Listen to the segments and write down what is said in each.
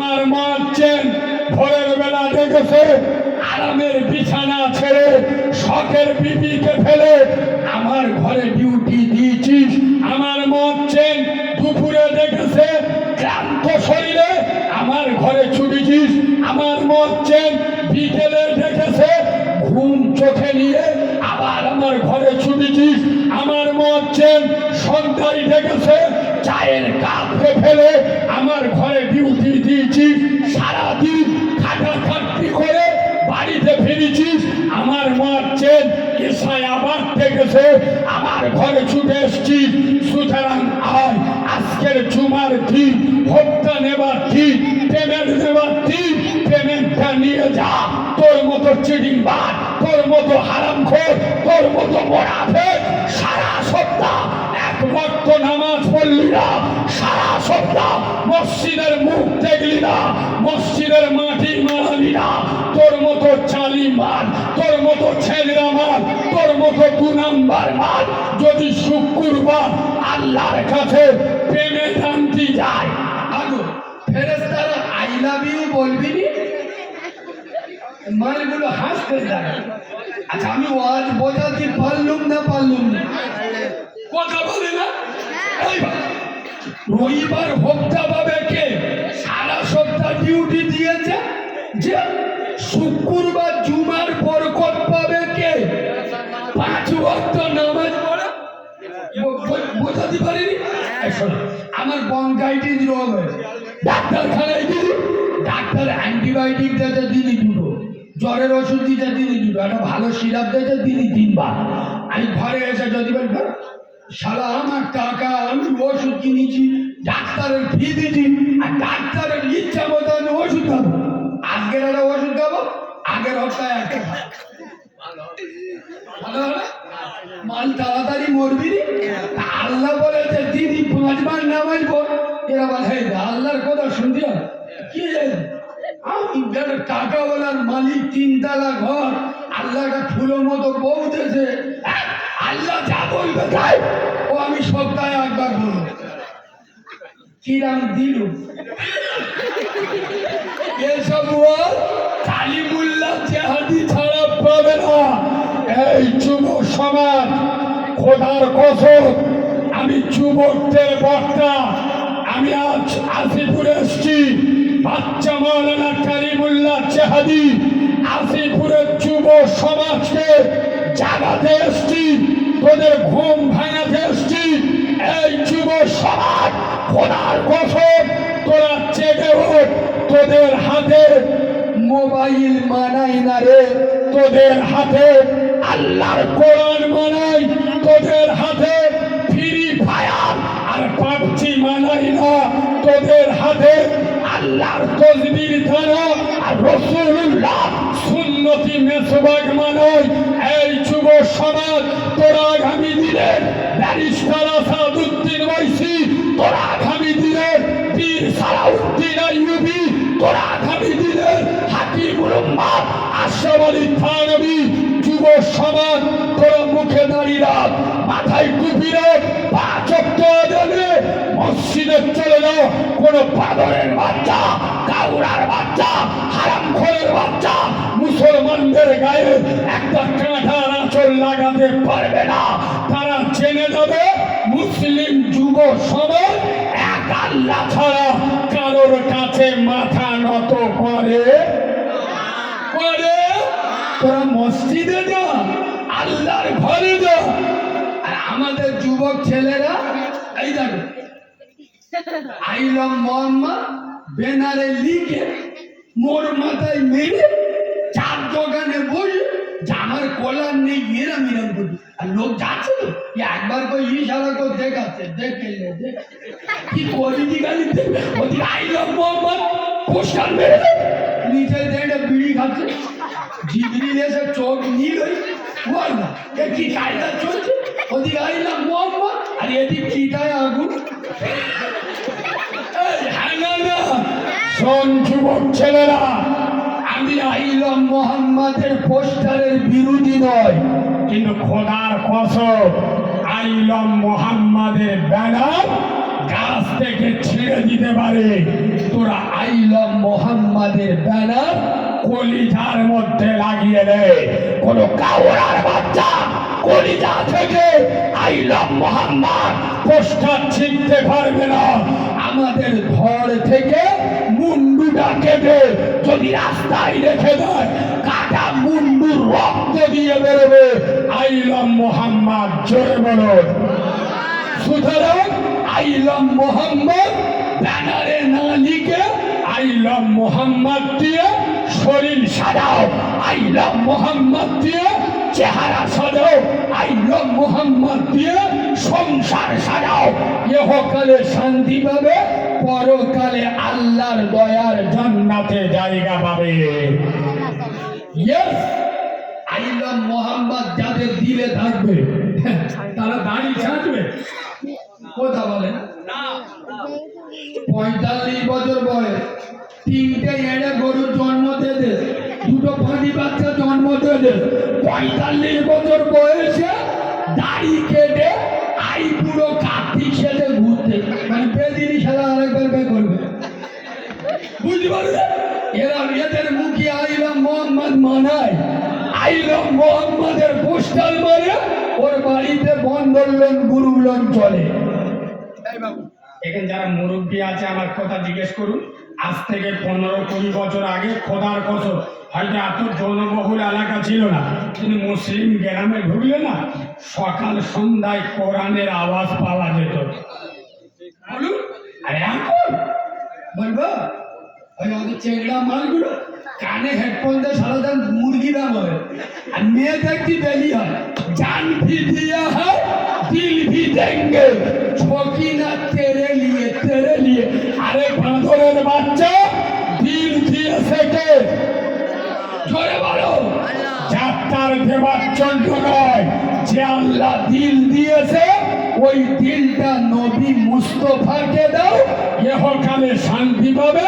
আমার মারছেন। ভোরের বেলা দেখেছে আরামের বিছানা ছেড়ে শখের বিবিকে ফেলে, আমার ঘরে ডিউটি দিয়েছিস, আমার মারছেন। দুপুরে দেখেছে ক্লান্ত শরীরে, আমার ঘরে ছুটেছিস, আমার মারছেন। বিকেলে দেখেছে ঘুম চোখে নিয়ে, আবার আমার ঘরে ছুটেছিস, আমার মারছেন। সন্ধ্যায় দেখেছে চায়ের কাপে। ফেলে আমার ঘরে ডিউটি দিয়েছি, সারাদিন খাটাখাটনি করে বাড়িতে ফিরেছিস আমার মারছেন এসায় আবার দেখেছে আমার ঘরে ছুটে এসছিস সুতরাং আয় আজকের জুমার দিন ভোক্তা নেবার দিন পেমেন্ট নেবার দিন পেমেন্টটা নিয়ে যা। তোর মতো চিডিং বাদ তোর মতো হারামখোর, তোর মতো মোড়াফে সারা সপ্তাহ ভক্ত নামাজ পড়লি না, সারা সপ্তাহ মসজিদের মুখ দেখলি না, মসজিদের মাটি মারালি না, তোর মতো চালি মার তোর মতো ছেলেরা মার তোর মতো দু নাম্বার মার যদি শুক্রবার আল্লাহর কাছে প্রেমে শান্তি যায়। আগো ফেরেস্তারা আই লাভ ইউ বলবি মালগুলো হাসতে থাকে আচ্ছা আমি ওয়াজ বোঝাতে পারলুম না পারলুম না? কথা বলে না? রবিবার ভোক্তা পাবে কে? সারা সপ্তাহ ডিউটি দিয়েছে যে শুক্রবার জুমার বরকত পাবে কে? পাঁচ ওয়াক্ত নামাজ পড়া। বোঝাতে পারিনি? আমার বঙ্কাইটিস রোগ হয়েছে। ডাক্তারখানায় গেলি ডাক্তার অ্যান্টিবায়োটিক দিয়েছে দিনই দুটো। জ্বরের ওষুধ দিতে দিনই দুটো। একটা ভালো সিরাপ দিয়েছে দিনই তিনবার। আমি ঘরে এসে যদি বলি "ধর, শালা আমার টাকা আমি ওষুধ কিনেছি ডাক্তারের ফি দিয়েছি আর ডাক্তারের ইচ্ছা মতো আমি ওষুধ খাব। আজকের একটা ওষুধ খাব আগের সপ্তাহে একটা? মাল তাড়াতাড়ি মরবি আল্লাহ বলেছে দিদি পাঁচবার নামাজ পড়। এরা বলে "হেই, আল্লাহর কথা শুনতে কি? আমি যারা টাকা বলার মালিক তিনতলা ঘর আল্লাহ একটা ফুলের মতো বউ আল্লাহ যা বলবে তাই। ও, আমি সপ্তাহে একবার বলব। কিরাম দিল? এসব ওয়াজ কালিমুল্লাহ জেহাদি ছাড়া পাবে না। এই যুব সমাজ, খোদার কসম, আমি যুবকদের বক্তা। আমি আজ আসিপুরে এসছি। বাচ্চা মাওলানা কালিমুল্লাহ জেহাদি। আসিপুরের যুব সমাজকে জাগাতে এসছি। তোদের ঘুম ভাঙাতে এসছি এই যুব সমাজ, খোদার কসম, তোরা চেপে হোক তোদের হাতে মোবাইল মানাই না রে, তোদের হাতে আল্লাহর কোরআন মানাই, তোদের হাতে ফ্রি ফায়ার আর পাবজি মানাই না, তোদের হাতে আল্লাহর তসবির ধারা আর রসুল্লাহ মানাই এই যুব সমাজ, তোরা আগামী দিনে ব্যারিস্টার আসাদুদ্দিন ওয়াইসি, তোরা আগামী দিনে বীর সালাউদ্দিন আইয়ুবি, তোরা আগামী দিনে হাকিমুল উম্মাহ আশরাফ থানবী। যুব সমাজ, তোরা মুখে দাঁড়িয়ে মাথায় টুপি রাখ মসজিদে চলে যাও, কোন পাগলের বাচ্চা, কাউরার বাচ্চা হারাম বাচ্চা, মুসলমানদের গায়ে একটা কাঁঠার আঁচল লাগাতে পারবে না। তারা জেনে যাবে, মুসলিম যুব সমাজ এক আল্লাহ ছাড়া কারোর কাছে মাথা নত করে। করে? তোরা মসজিদে যা, আল্লাহর ঘরে যা। আর আমাদের যুবক ছেলেরা, এই দেখো আইলম মোহাম্মদ বেনারে লিখে মোর মাথায় মেরে চার দোকানে বসে জামার কলার নেই এরম এরম করছে। আর লোক যাচ্ছে তো একবার করে ইশারা করে দেখাচ্ছে দেখে। কি করিনি গালি ওদিকে আইলম মোহাম্মদ, পোস্টার মেরে। নিচে দেড়ে বিড়ি খাচ্ছে। জিবরিল এসে চোখ নীল হয়ে বল না কি কায়দা চলছে? ওদিকে আইলাম মোহাম্মদ, আর এদিক চিতায় আগুন। শোন যুবক ছেলেরা, আমি আইলাম মোহাম্মদের পোস্টারের বিরোধী নয়, কিন্তু খোদার কসম, আইলম মোহাম্মদের ব্যানার গাছ থেকে ছিঁড়ে দিতে পারে। তোরা আইলাম জিহাদের ব্যানার কলিজার মধ্যে লাগিয়ে দেয় কোন কাওড়ার বাচ্চা কলিজা থেকে আই লাভ মোহাম্মদ পোস্টার ছিঁড়তে পারবে না। আমাদের ধর থেকে মুন্ডুটা কেটে যদি রাস্তায় রেখে দেয়, কাটা মুন্ডুর রক্ত দিয়ে বেরোবে। আই লাভ মোহাম্মদ, জোরে বলুন সুতরাং আইলাম মোহাম্মদ, ব্যানারে না লিখে আইলাম মোহাম্মদ দিয়ে শরীর সাজাও। আইলাম মোহাম্মদ দিয়ে চেহারা সাজাও আইলাম মোহাম্মদ দিয়ে সংসার সাজাও। ইহকালে শান্তি পাবে, পরকালে আল্লাহর দয়ার জান্নাতে জায়গা পাবে। ইয়েস আইলাম মোহাম্মদ যাদের দিলে থাকবে, তারা দাড়ি ছাঁটবে কথা বলেন। পঁয়তাল্লিশ বছর বয়স, তিনটে এড়ে গরুর জন্ম দেবে। দুটো ফাঁদি বাচ্চা জন্ম দেবে। পঁয়তাল্লিশ বছর বয়সে দাড়ি কেটে আই পুরো কার্তিক সেজে ঘুরতে। মানে বেদিনী খেলা আরেকবার বে করবে। বুঝতে পারলে? এরা এদের মুখে আইলাম মোহাম্মদ মানায়। আইলাম মোহাম্মদের পোস্টাল মারে, ওর বাড়িতে বন্ধন লোন গুরু লোন চলে এখানে যারা মুরব্বী আছে, আমার কথা জিজ্ঞেস করুন। আজ থেকে পনেরো কুড়ি বছর আগে খোদার কসম হয়তো এত জনবহুল এলাকা ছিল না তিনি মুসলিম গ্রামে ঢুকলে না সকাল সন্ধ্যায় কোরআনের আওয়াজ পাওয়া যেত। আর বলব? ওই আমাদের চেংড়া কানে হেডফোন দিয়ে সারাদিন মুরগি দাম হয়, আর মেয়ে দেখি বেলি হয়। জান ভি দিয়া হয়, দিল ভি দেঙ্গে। ঝোঁকি না তেরে নিয়ে তেরে নিয়ে আরে বাঁধরের বাচ্চা, দিল দিয়ে সেটে জোরে বলো। যাত্রার দেবার জন্য নয় যে আল্লাহ দিল দিয়েছে ওই দিলটা নবী মুস্তফাকে দাও ইহকালে শান্তি পাবে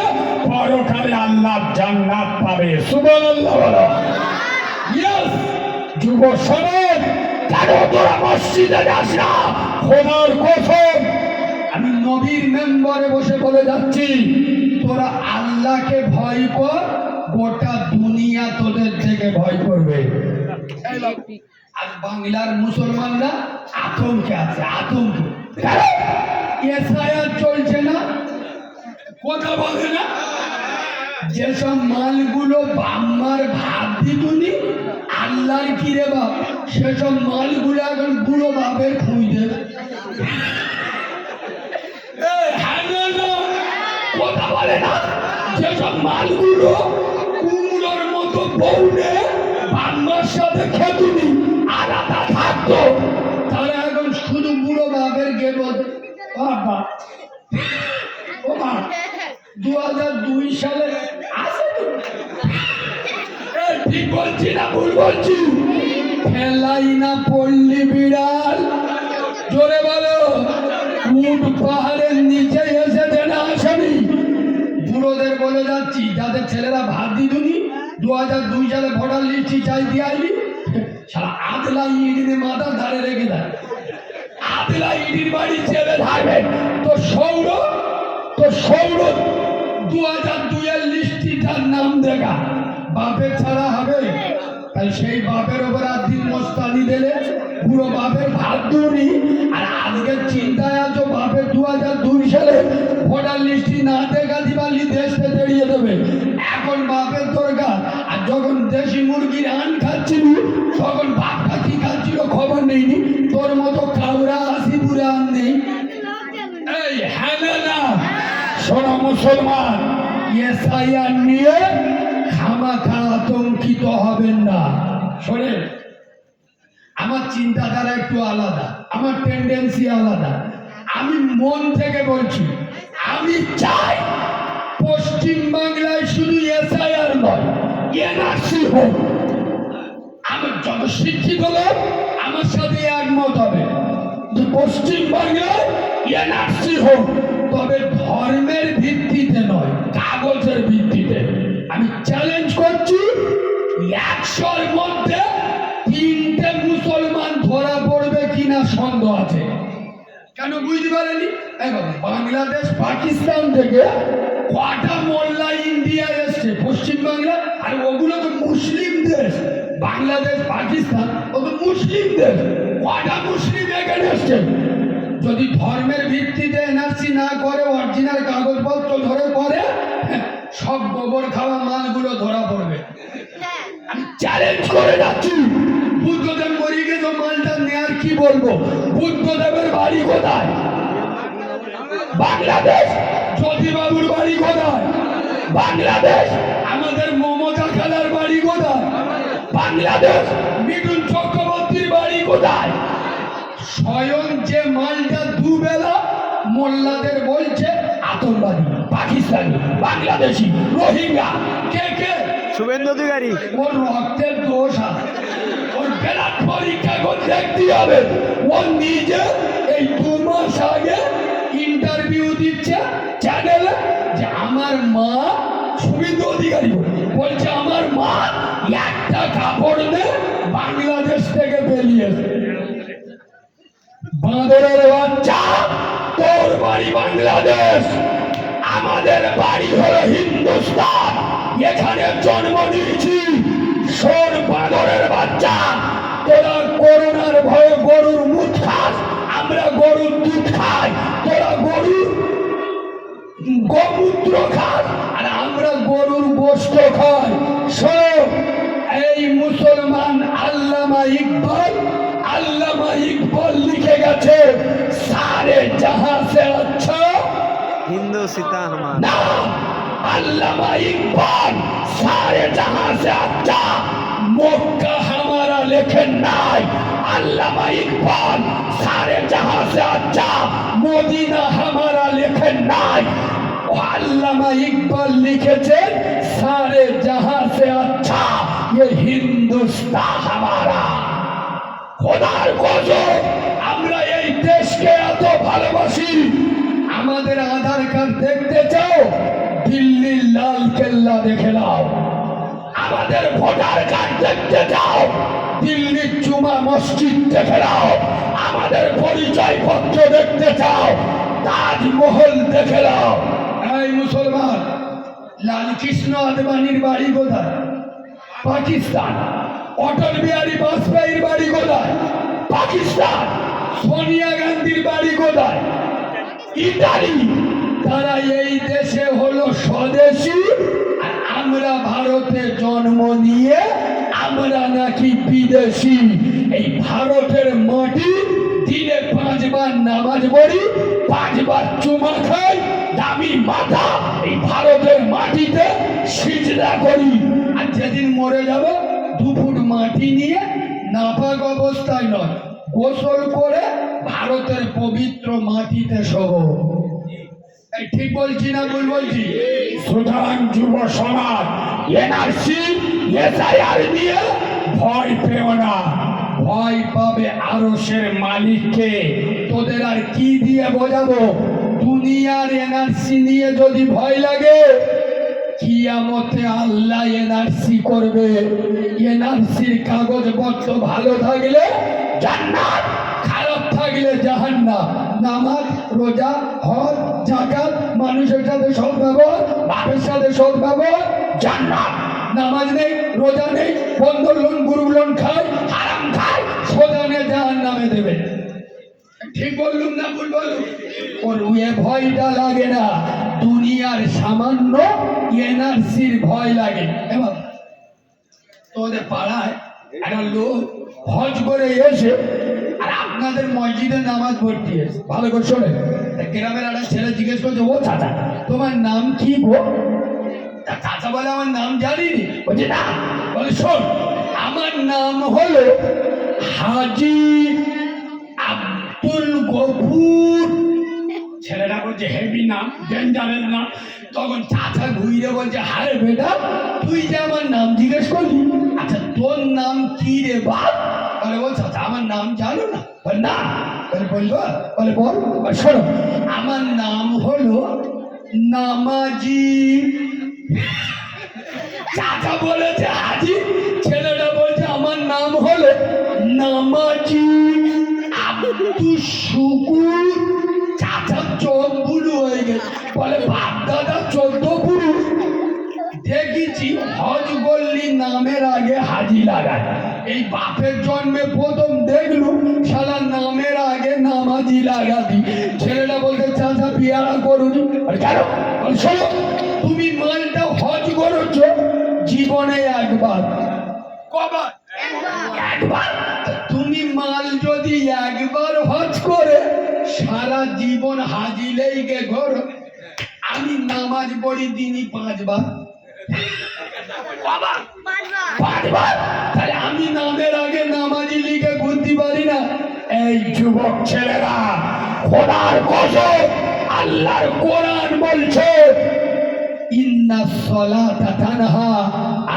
পরকালে আল্লাহ জান্নাত পাবে। সুবহানাল্লাহ বলো। ইয়েস যুব সমাজ কেন তোরা মসজিদে যাস না? খোদার কসম আমি নবীর মেম্বারে বসে বলে যাচ্ছি তোরা আল্লাহকে ভয় কর গোটা দুনিয়া তোদের থেকে ভয় করবে। আর বাংলার মুসলমানরা আতঙ্কে আছে আতঙ্কে। এসআইআর চলছে না? কথা বলে না? যেসব মালগুলো বাম্মার ভাত দিতুনি আল্লাহর কি রে বাপ? সেসব মালগুলো এখন বুড়ো বাপের খুঁজে কথা বলে না? যেসব মালগুলো কুমড়োর মতো বউনে সাথে খেতুনি, আলাদা থাকতো। তারা এখন শুধু বুড়ো বাপের বাবা। ও মা দু হাজার দুই সালে ঠিক বলছি না, ভুল বলছি? খেলাই না পল্লী বিড়াল। জোরে বলো উঠ পাহাড়ের নিচে এসেছে না আসেনি বুড়োদের বলে যাচ্ছি যাদের ছেলেরা ভাত দিদুনি দু হাজার দুই সালে ভোটার চাই দিয়ে সারা আদলা ইডিনে মাথার ধারে রেখে দেয়। আদলা ইডির বাড়ি থাকবে তো সৌর তো সৌর দু হাজার দুইয়ের নাম দেখা। বাপের ছাড়া হবে। তাই সেই বাপের ওপর আর দিন মস্তানি দিলে পুরো বাপের ভাত দুনি আর আজকের চিন্তায় আছো, বাপের দু হাজার দুই সালে ভোটার লিস্টটি না দেখা দিবালি দেশকে তেড়িয়ে দেবে। এখন বাপের দরকার। যখন দেশি মুরগির আন খাচ্ছিলি, তখন বাপটা কি খাচ্ছিল খবর নেইনি? তোর মতো কাউরা আসিপুরে আন নেই। এই হ্যাঁ না মুসলমান এসআইআর নিয়ে খামাখা আতঙ্কিত হবেন না। শোনেন, আমার চিন্তাধারা একটু আলাদা, আমার টেন্ডেন্সি আলাদা। আমি মন থেকে বলছি, আমি চাই পশ্চিম বাংলায় শুধু এসআইআর নয়। এনআরসি হোক আমি যত শিক্ষিত লোক, আমার সাথে একমত হবে। যে পশ্চিম বাংলায় এনআরসি হোক তবে ধর্মের ভিত্তিতে নয়, কাগজের ভিত্তিতে। আমি চ্যালেঞ্জ করছি, একশোর মধ্যে তিনটে মুসলমান ধরা পড়বে কিনা সন্দেহ আছে। কেন বুঝতে পারেনি বাংলাদেশ, পাকিস্তান থেকে কটা মোল্লা ইন্ডিয়া এসছে? পশ্চিমবাংলা আর ওগুলো তো মুসলিম দেশ বাংলাদেশ, পাকিস্তান ও তো মুসলিম দেশ কটা মুসলিম এখানে এসছে যদি ধর্মের ভিত্তিতে এনআরসি না করে, অরিজিনাল কাগজপত্র ধরে করে, সব গোবর খাওয়া মালগুলো ধরা পড়বে। আমি চ্যালেঞ্জ করে যাচ্ছি। বুদ্ধদেব মরে গেছে, মালটা নেয়ার কি বলব? বুদ্ধদেবের বাড়ি কোথায়? বাংলাদেশ, জ্যোতিবাবুর বাড়ি কোথায়? বাংলাদেশ, আমাদের খালার বাড়ি কোথায়? বাংলাদেশ। মিঠুন চক্রবর্তীর বাড়ি কোথায়? স্বয়ং যে মালটা দুবেলা মোল্লাদের বলছে আতঙ্কবাদী পাকিস্তানি বাংলাদেশি রোহিঙ্গা। কে কে? শুভেন্দু অধিকারী। ওর রক্তের দোষ আছে ওর বেলার পরীক্ষা করে দেখতে হবে। ও নিজে এই দু মাস আগে ইন্টারভিউ দিচ্ছে চ্যানেলে যে আমার মা কাপড় নে বাংলাদেশ থেকে বেরিয়েছে বাঁদরের বাচ্চা, তোর বাড়ি বাংলাদেশ। আমাদের বাড়ি হলো হিন্দুস্তান। এখানে জন্ম নিয়েছি। সোর বাঁদরের বাচ্চা, তোরা করোনার ভয়ে গরুর মুখ খাস, আমরা গরুর দুধ খাই। তোরা গরুর গোমূত্র খাস, আর আমরা গরুর গোস্ত খাই। শোনো এই মুসলমান আল্লামা ইকবাল আল্লামা ইকবাল লিখে গেছে সারে জাহা সে আচ্ছা হিন্দু সীতা আমার আল্লামা ইকবাল সারে জাহা সে আচ্ছা মক্কা হামারা লেখেন নাই। আল্লামা ইকবাল সারে জাহা সে আচ্ছা মদিনা হামারা লেখেন নাই। আল্লামা ইকবাল লিখেছেন, সারে জাহা সে আচ্ছা ये হিন্দুস্তান হামারা। খোদার কসম, আমরা এই দেশকে এত ভালোবাসি। আমাদের আধার কার্ড দেখতে চাও, দিল্লির লাল কেল্লা দেখে নাও। আমাদের ভোটার কার্ড দেখতে চাও, দিল্লির চুমা মসজিদ দেখে নাও। আমাদের পরিচয় পত্র দেখতে চাও, তাজমহল দেখে নাও। এই মুসলমান লাল কৃষ্ণ আদবানির বাড়ি কোথায়? পাকিস্তান। অটল বিহারী বাজপেয়ীর বাড়ি কোথায়? পাকিস্তান। সোনিয়া গান্ধীর বাড়ি কোথায়? ইতালি। তারা এই দেশে হলো স্বদেশী আমরা ভারতে জন্ম নিয়ে আমরা নাকি বিদেশি। এই ভারতের মাটি দিনে পাঁচবার নামাজ পড়ি, পাঁচবার চুমা খাই দামি মাথা এই ভারতের মাটিতে সিজদা করি। আর যেদিন মরে যাব দু ফুট মাটি নিয়ে নাপাক অবস্থায় নয়, গোসল করে ভারতের পবিত্র মাটিতে সহ ঠিক বলছি না ভুল বলছি? সুতরাং যুব সমাজ এনআরসি এসআইআর দিয়ে ভয় পেও না। ভয় পাবে আরসের মালিককে। তোদের আর কি দিয়ে বোঝাবো? দুনিয়ার এনআরসি নিয়ে যদি ভয় লাগে, কিয়ামতে আল্লাহ এনআরসি করবে। এনআরসির কাগজপত্র ভালো থাকলে জান্নাত, খারাপ থাকলে জাহান্নাম। নামাজ, রোজা, হজ জাকাত মানুষের সাথে সৎ ব্যবহার, বাপের সাথে সৎ ব্যবহার, জান্নাত। নামাজ নেই, রোজা নেই বন্ধন লোন গুরু লোন খায়, হারাম খায়, সোজা নিয়ে জাহান নামে দেবে। ঠিক বললুম না ভুল বললুম? ওর এ ভয়টা লাগে না, দুনিয়ার সামান্য এনআরসির ভয় লাগে। এবার তোদের পাড়ায় একটা লোক হজ করে এসে আর আপনাদের মসজিদে নামাজ পড়তে এসে। ভালো করে শোনে। গ্রামের একটা ছেলে জিজ্ঞেস করছে, ও চাচা, তোমার নাম কি গো? তা চাচা বলে, আমার নাম জানিনি। বলছে, না। বলে, শোন, আমার নাম হলো হাজি আব্দুল গফুর। ছেলেটা বলছে, হেভি নাম ডেঞ্জারের নাম। তখন চাচা ঘুরে বলছে হারে বেটা, তুই যে আমার নাম জিজ্ঞেস করলি আচ্ছা তোর নাম কি রে বাপ? বলে বল চাচা আমার নাম জানো না? বলে না। বলে, বলব? বলে। বল, শোনো, আমার নাম হলো নামাজি। চাচা বলেছে, হাজি। ছেলেটা বলছে, আমার নাম হলো নামাজি। দেখেছি হজ গল্লি নামের আগে হাজি লাগায়। এই বাপের জন্মে প্রথম দেখলু, শালা নামের আগে নামাজি লাগাতি ছেলেটা বলতে চাচা বিয়ারা করুন। কেন? তুমি মালটা হজ করেছ জীবনে একবার। কবার? একবার। তুমি মাল যদি একবার হজ করে সারা জীবন হাজিলেই গে ঘর। আমি নামাজ পড়ি দিনই পাঁচবার। পাঁচবার? তাহলে আমি নামের আগে নামাজি লিখে ঘুরতে পারি না। এই যুবক ছেলেরা খোদার কসম আল্লাহর কোরআন বলছে ইন্না সলাতা তানহা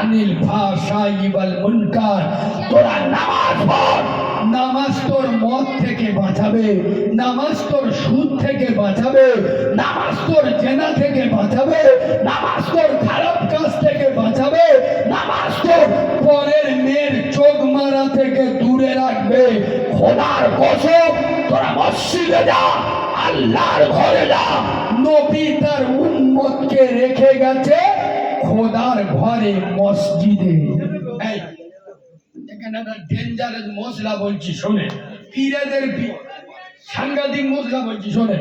আনিল ফাশাই ওয়াল মুনকার। তোরা নামাজ পড়। নামাজ তোর মদ থেকে বাঁচাবে। নামাজ তোর সুদ থেকে বাঁচাবে। নামাজ তোর জেনা থেকে বাঁচাবে। নামাজ তোর খারাপ কাজ থেকে বাঁচাবে। নামাজ তোর পরের মেয়ের চোখ মারা থেকে দূরে রাখবে। খোদার কসম, তোরা মসজিদে যা, আল্লাহর ঘরে যা। নবী তার উম্মতকে রেখে গেছে। খোদার ঘরে মসজিদে। এখানে একটা ডেঞ্জারাস মশলা বলছি শোনে পীরেদের পীর, সাংঘাতিক মশলা বলছি শোনে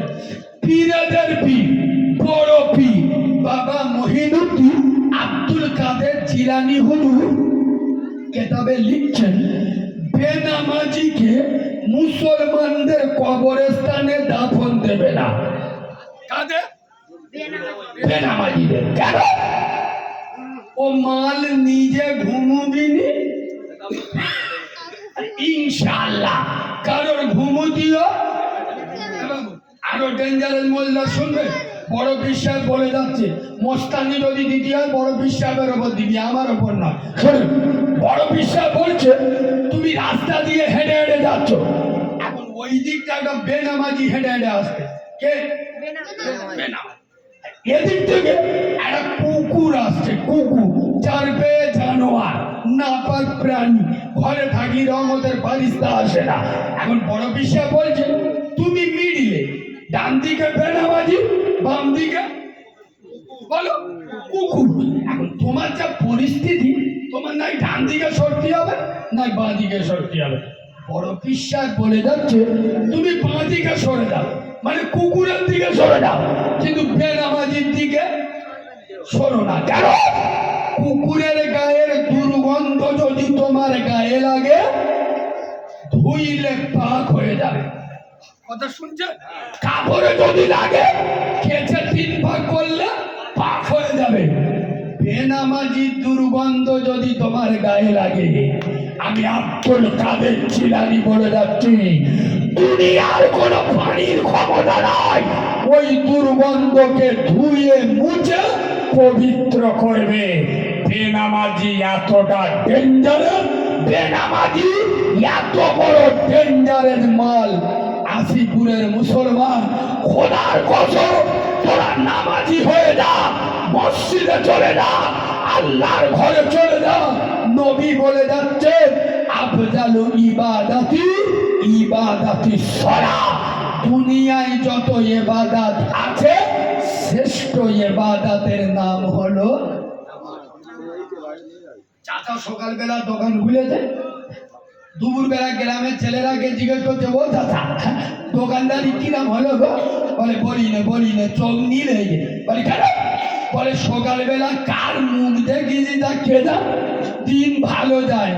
পীরেদের পীর, বড় পীর, বাবা মহিনুদ্দিন আব্দুল কাদের জিলানি হুজুর কেতাবে লিখছেন, বেনামাজিকে মুসলমানদের কবরস্থানে দাফন দেবে না। কাদের? বেনামাজিদের। কেন? ও মাল নিজে ঘুমুবিনি? ইনশাআল্লাহ। কারোর ঘুমু দিও। আরও ডেঞ্জারের মোল্লা শুনবে। বড় বিশ্বাস বলে যাচ্ছে। মোস্তানি যদি দিদি হয় বড় বিশ্বাসের ওপর দিবি আমার ওপর না শোনো বড় বিশ্বাস বলছে তুমি রাস্তা দিয়ে হেঁটে হেঁটে যাচ্ছ। এখন ওই দিকটা একটা বেনামাজি হেঁটে হেঁটে আসবে। কে? বেনামাজি। এদিক থেকে একটা কুকুর আসছে, কুকুর, যার পেয়ে জানোয়ার, নাপাক প্রাণী। ঘরে থাকি রঙদের বারিস্তা আসে না। এখন বড় বিশ্বাস বলছে, তুমি মিডিলে, ডান দিকে বেনাবাজি বাম দিকে বলো, কুকুর, এখন তোমার যা পরিস্থিতি, তোমার নাই ডান দিকে সরতে হবে, নাই বাঁ দিকে সরতে হবে। বড় বিশ্বাস বলে যাচ্ছে, তুমি বাঁ দিকে সরে যাও। মানে কুকুরের দিকে সরে যাও। কিন্তু বেনামাজির দিকে সরো না। কেন? কুকুরের গায়ের দুর্গন্ধ যদি তোমার গায়ে লাগে, ধুইলে পাক হয়ে যাবে। কথা শুনছে কাপড়ে যদি লাগে কেচে তিন ভাগ করলে পাক হয়ে যাবে। বেনামাজি দুর্গন্ধ যদি তোমার গায়ে লাগে, আমি আব্দুল কাদের চিলানি বলে যাচ্ছি। দুনিয়ার কোনো পানির ক্ষমতা নাই। ওই দুর্গন্ধকে ধুয়ে মুছে পবিত্র করবে। বেনামাজি এতটা ডেঞ্জারাস বেনামাজি এত বড় ডেঞ্জারের মাল। আশিপুরের মুসলমান খোদার কসম তোরা নামাজি হয়ে যা মসজিদে চলে যা আল্লাহর ঘরে চলে যা। নবী বলে যাচ্ছে আফজালু ইবাদাতি ইবাদাতি সরা দুনিয়ায় যত ইবাদাত আছে, শ্রেষ্ঠ ইবাদাতের নাম হলো চাচা সকালবেলা দোকান খুলে খুলেছে দুপুরবেলা গ্রামের ছেলেরাকে জিজ্ঞেস করছে, ও চাচা, দোকানদারি কি নাম হলো গো? বলে বলি না বলি না চোখ নিলে বলি, কেন? বলে, সকালবেলা কার মুখ দেখিয়েছি তা খেদা দিন ভালো যায়।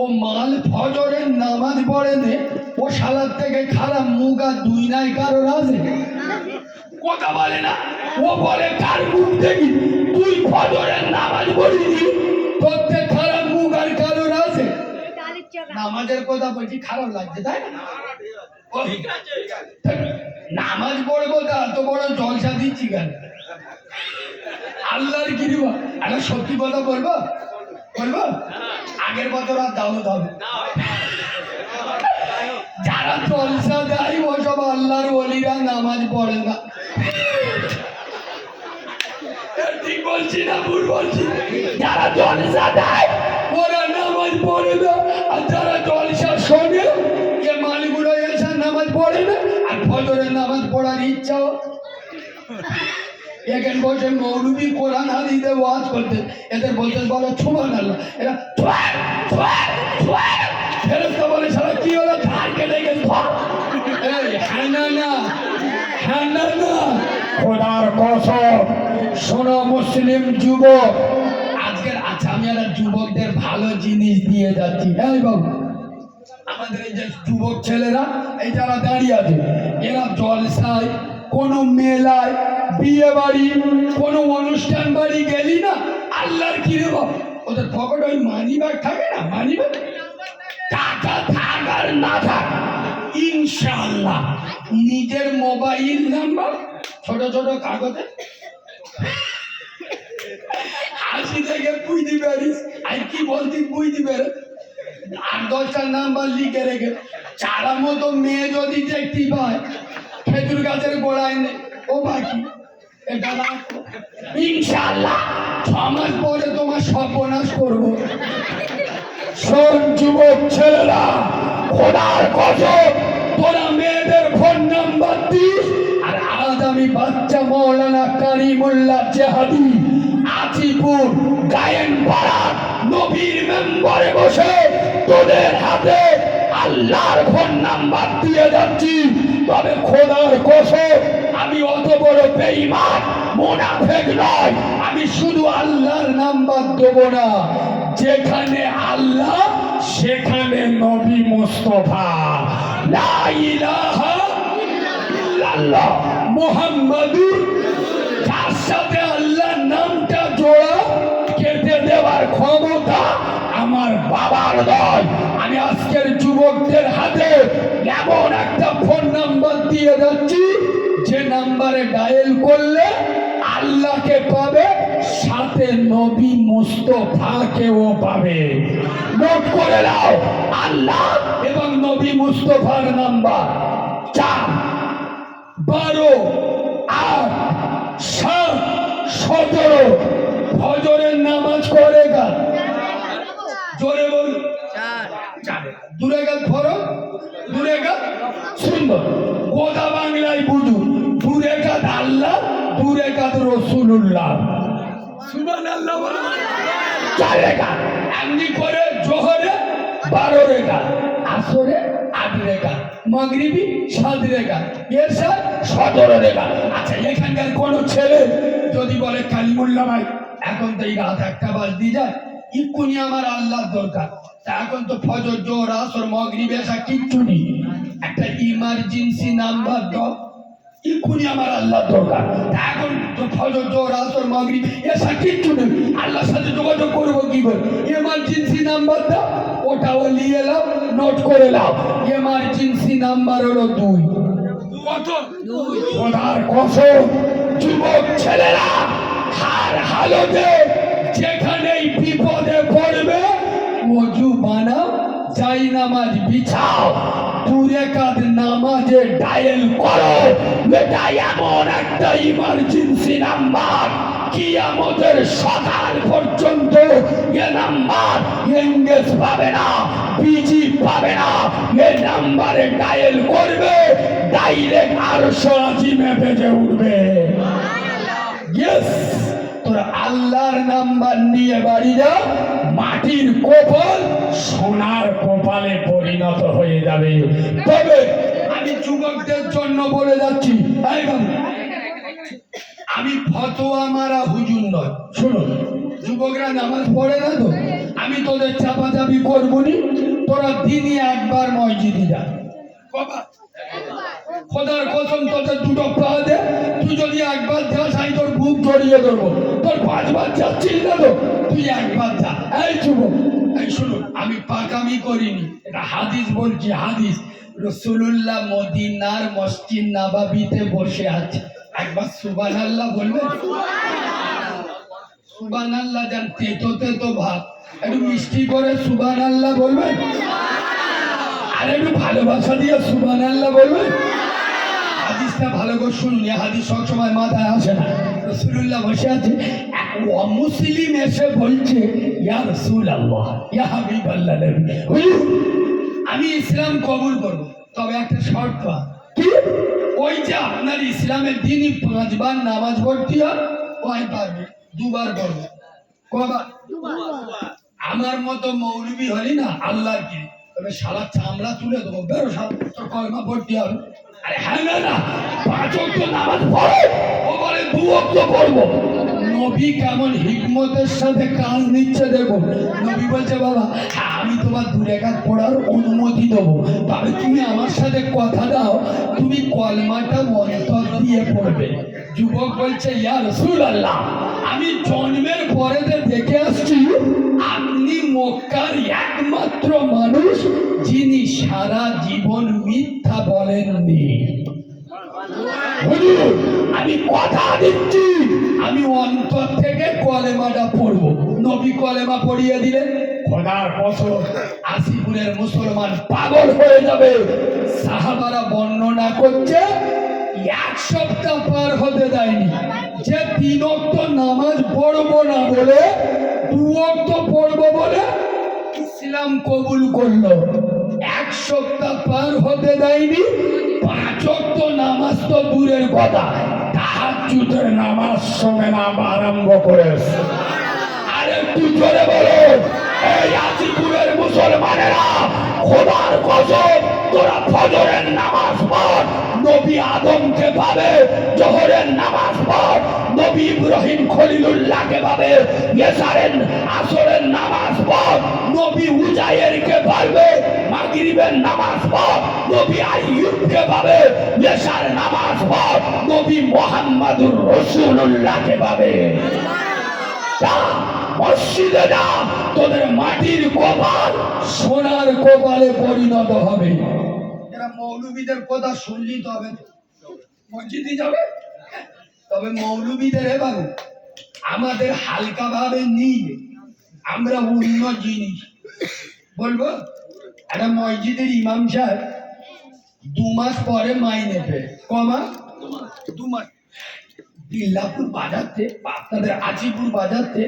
ও মাল ফজরের নামাজ পড়ে নে ও সালাদ থেকে খারাপ মুখ আর দুই নাই কারোর আছে কথা বলে না। ও বলে, কার মুখ দেখি? তুই ফজরের নামাজ পড়িনি তোর খারাপ মুখ আর কারোর আছে নামাজের কথা বলছি, খারাপ লাগছে, তাই না? নামাজ পড়ব তা এত বড় জলসা দিচ্ছি কেন? আল্লাহর গিরিবা একটা সত্যি কথা বলব? বলব? আগের বছর আর দাও হবে। যারা জলসা দেয় ওসব আল্লাহর ওলিরা নামাজ পড়ে না। ঠিক বলছি না ভুল বলছি? যারা জলসা দেয় ওরা নামাজ পড়ে না। আর যারা জলসা শোনে যে মালগুলো এসে নামাজ পড়ে না আর ফজরের নামাজ পড়ার ইচ্ছাও এখানে বসে মৌলবি কোরআন হাদিতে ওয়াজ করতে। এদের বলতে বলো ছুমান আল্লাহ এরা ছুয়ার, ছুয়ার, ছুয়ার। খোদার কসম, শোনো মুসলিম যুবক, আজকের আচ্ছা আমি একটা যুবকদের ভালো জিনিস দিয়ে যাচ্ছি। হ্যাঁ বাবু। আমাদের এই যে যুবক ছেলেরা, এই যারা দাঁড়িয়ে আছে, এরা জলসায়, কোনো মেলায়, বিয়ে বাড়ি, কোনো অনুষ্ঠান বাড়ি গেলি না? আল্লাহর কি রে বাবা? ওদের পকেটে ওই মানি ব্যাগ থাকে না? মানি ব্যাগ টাকা থাক আর না থাক, ইনশাআল্লাহ। নিজের মোবাইল নাম্বার ছোট ছোট কাগজে। হাসি থেকে বুঝতে পারিস, আর কি বলতি বুঝতে পারে। আট দশটা নাম্বার লিখে রেখে, চারা মতো মেয়ে যদি দেখতে পায়, খেজুর গাছের গোড়ায় নে। ও বাকি এটা রাখো ইনশাল্লাহ ছ মাস পরে তোমার সর্বনাশ করব। শোন যুবক ছেলেরা, খোদার কসম তোরা মেয়েদের ফোন নাম্বার দিস আর বাচ্চা মৌলানা কারিমুল্লাহ জেহাদি আজিপুর গায়েন পাড়ার নবীর মেম্বারে বসে তোদের হাতে আল্লাহর ফোন নাম্বার দিয়ে যাচ্ছি। তবে খোদার কসম, আমি অত বড় বেঈমান, মোনাফেক নয়। আমি শুধু আল্লাহর নাম্বার দেব না। যেখানে আল্লাহ, সেখানে নবী মুস্তফা। লা ইলাহা ইল্লাল্লাহ। মুহাম্মাদুর, যার সাথে আল্লাহর নামটা জোড়া কেটে দেওয়ার ক্ষমতা আমার বাবার নয়। আমি আজকের যুবকদের হাতে এমন একটা ফোন নাম্বার দিয়ে যাচ্ছি, যে নাম্বারে ডায়েল করলে আল্লাহকে পাবে, সাথে নবী মুস্তফাকেও পাবে। নোট করে নাও, আল্লাহ এবং নবী মুস্তফার নাম্বার। চার বারো, আট, সাত, সতেরো। ফজরের নামাজ করে গান জোরে বল দূরে গান ফরক দূরে গান সুন্দর গোদা বাংলায় বুঝুন। দূরে গান আল্লাহ, দূরে গান রসুল্লাহ সুমান আল্লাহ চার রেখা এমনি করে জোহরে বারো রেখা আসরে আট রেখা মগরিবি সাত রেখা এর সাথ সতেরো রেখা আচ্ছা এখানকার কোন ছেলে যদি বলে কালিমুল্লা ভাই, এখন তো এই রাত একটা বাজ দিয়ে যায় ইক্ষুনি আমার আল্লাহর দরকার। এখন তো ফজর জোর আসর, মগরিব এসা কিচ্ছু নেই। একটা ইমার্জেন্সি নাম্বার দাও, এক্ষুনি আমার আল্লাহ দরকার। এখন তো ফজর জোর আসর, মাগরিব এসা কিচ্ছু নেই। আল্লাহর সাথে যোগাযোগ করব কি করে? এমার্জেন্সি নাম্বার দাও। ওটাও নিয়ে এলাম নোট করে এলাম। এমার্জেন্সি নাম্বার হলো দুই। খোদার কসম, যুবক ছেলেরা, হার হালতে যেখানেই বিপদে পড়বে অজু বানাও যাই নামাজ বিছাও, দূরে কাদ নামাজে ডায়াল করো। এটা এমন একটা ইমার্জেন্সি নাম্বার কি আমাদের সকাল পর্যন্ত এ নাম্বার এঙ্গেজ পাবে না বিজি পাবে না। এ নাম্বারে ডায়াল করবে ডাইরেক্ট আর সরাজিমে বেজে উঠবে তোরা আল্লাহর নাম্বার নিয়ে বাড়ি যা মাটির কপাল সোনার কপালে পরিণত হয়ে যাবে। তবে আমি যুবকদের জন্য বলে যাচ্ছি বাবু, আমি ফতোয়া মারা হুজুর নয়। শুনো যুবকরা নামাজ পড়ে না তো? আমি তোদের চাপাচাপি করব নি তোরা দিনই একবার মসজিদে যা। খোদার কসম, তোদের দুটো পা দে। তুই যদি একবার যাস, আমি তোর বুক জড়িয়ে ধরবো। তোর পাঁচবার যাচ্ছিস না তো? তুই একবার যা। এই যুবক, এই শুনুন, আমি পাকামি করিনি। এটা হাদিস বলছি, হাদিস। রসুল্লাহ মদিনার মসজিদ নাবাবিতে বসে আছে। একবার সুবান আল্লাহ সুবান আল্লাহ যান তেতো তেতো একটু মিষ্টি করে সুবান আল্লাহ আর একটু ভালোবাসা দিয়ে সুবান আল্লাহ হাদিসটা ভালো করে শুনুন হাদিস সবসময় মাথায় আসে না। রসুল্লাহ বসে আছে অমুসলিম এসে বলছে, ইয়া রসুল আল্লাহ ইয়া হাবিব আল্লাহ আমি ইসলাম কবুল করব। তবে একটা শর্ত। কি? ওই যে আপনার ইসলামের দিনই পাঁচবার নামাজ পড়তে হয় ওই পারবে দুবার পড়বে কবার? আমার মতো মৌলবি হলি না আল্লাহর কি। তবে সারা চামড়া তুলে দেবো। বেরো সারা তোর কলমা হবে। আরে হ্যাঁ না পাঁচ অক্ট নামাজ ও বলে দু অক্ট পড়ব। নবী কেমন হিকমতের সাথে কাজ নিচ্ছে দেখো? নবী বলছে, বাবা, আমি তোমার দু রেখাত পড়ার অনুমতি দেবো। তবে তুমি আমার সাথে কথা দাও, তুমি কলমাটা অন্তর দিয়ে পড়বে। যুবক বলছে, ইয়া রসুল আল্লাহ আমি জন্মের পরেতে দেখে আসছি, আপনি মক্কার একমাত্র মানুষ যিনি সারা জীবন মিথ্যা বলেননি। আমি কথা দিচ্ছি। কলেমাটা পড়ব। নবী কলেমা পড়িয়ে দিলেন খোদার কসম আসিপুরের মুসলমান পাগল হয়ে যাবে। সাহাবারা বর্ণনা করছে, এক সপ্তাহ পার হতে দেয়নি। যে তিন অক্ত নামাজ পড়ব না বলে, দু অক্ত পড়ব বলে ইসলাম কবুল করল। এক সপ্তাহ পার হতে দেয়নি, পাঁচ অক্ত নামাজ তো দূরের কথা। তাহাজ্জুদের নামাজ সঙ্গে নাম আরম্ভ করেছে। আরে একটু জোরে বলো। এই আসিপুরের মুসলমানেরা খোদার কসম তোরা ফজরের নামাজ পড়। নবী আদমকে পাবে জোহরের নামাজ পড় নবী ইব্রাহিম খলিলুল্লাহকে পাবে ইয়েসারের আসরের নামাজ পড়। নবী উজাইরকে পারবে মাগরিবের নামাজ পড়। নবী আইয়ুবকে পাবে ইয়েসার নামাজ পড়। নবী মোহাম্মদুর রসুল্লাহকে পাবে যা, মসজিদে যা তোদের মাটির কপাল সোনার কপালে পরিণত হবে। এরা মৌলবীদের কথা শুনলি তবে। মসজিদে যাবে? তবে মৌলবীদের আমাদের হালকা ভাবে নিয়ে আমরা অন্য জিনিস। বলব? একটা মসজিদের ইমাম সাহেব দু মাস পরে মাইনে পেয়ে কমা দু মাস। বিল্লাপুর বাজারতে আপনাদের আজিপুর বাজারতে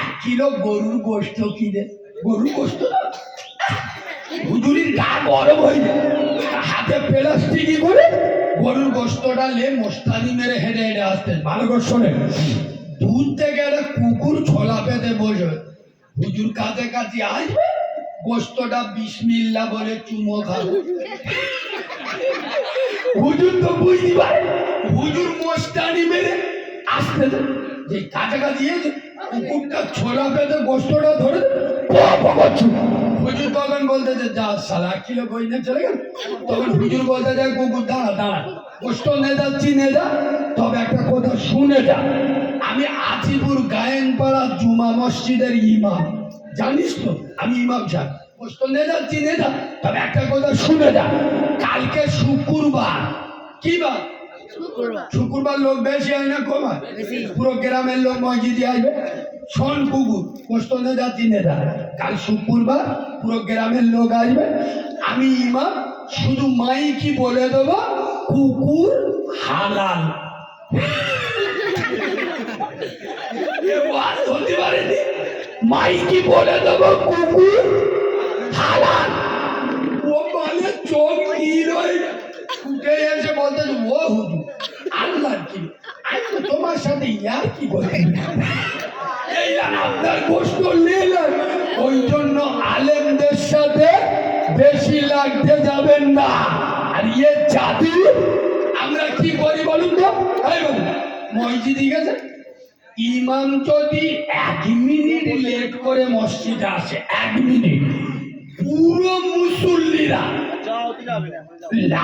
এক কিলো গরুর গোস্ত কিনে, গরুর না? হুজুরির গা গরম হাতে করে গরুর গোস্তটা লে মোস্তানি মেরে হেঁটে হেঁটে আসতেন। একটা কুকুর ছোলা পেতে বসে হুজুর কাছে কাছে আসবে গোস্তটা বিসমিল্লা বলে চুমো খাবে। হুজুর তো বুঝতে পারে, হুজুর মোস্তানি মেরে আসতে। যে কাছাকাছি এসে কুকুরটা ছোলা পেতে গোস্তটা ধরে হুজুর তখন বলতে যে যা সালা এক কিলো বই নিয়ে চলে গেল। তখন হুজুর বলতে যায় কুকুর দাঁড়া দাঁড়া গোস্ত নে যাচ্ছি নে যা তবে একটা কথা শুনে যা। আমি আজিপুর গায়েনপাড়া জুমা মসজিদের ইমাম। জানিস তো আমি ইমাম সাহেব। গোস্ত নে যাচ্ছি নে যা তবে একটা কথা শুনে যা। কালকে শুক্রবার। কি বার? শুক্রবার। লোক বেশি হয় না কম হয় পুরো গ্রামের লোক মসজিদে আসবে শোন কুকুর কোস্তনে যাচ্ছি নেতা কাল শুক্রবার পুরো গ্রামের লোক আসবে। আমি ইমাম শুধু মাইকি বলে দেবো, কুকুর হালাল। হতে পারেনি? মাইকি বলে দেবো, কুকুর হালাল। ও মানে চোখ নীল হয়ে। উঠে এসে বলতে ও হুজুর আল্লাহ কি? তোমার সাথে ইয়ার কি না আপনার কষ্ট নিলেন। ওই জন্য আলেমদের সাথে বেশি লাগতে যাবেন না। আর ইয়ে জাতি আমরা কি করি বলুন তো? মসজিদে গেছে ইমাম যদি এক মিনিট লেট করে মসজিদে আসে এক মিনিট পুরো মুসল্লিরা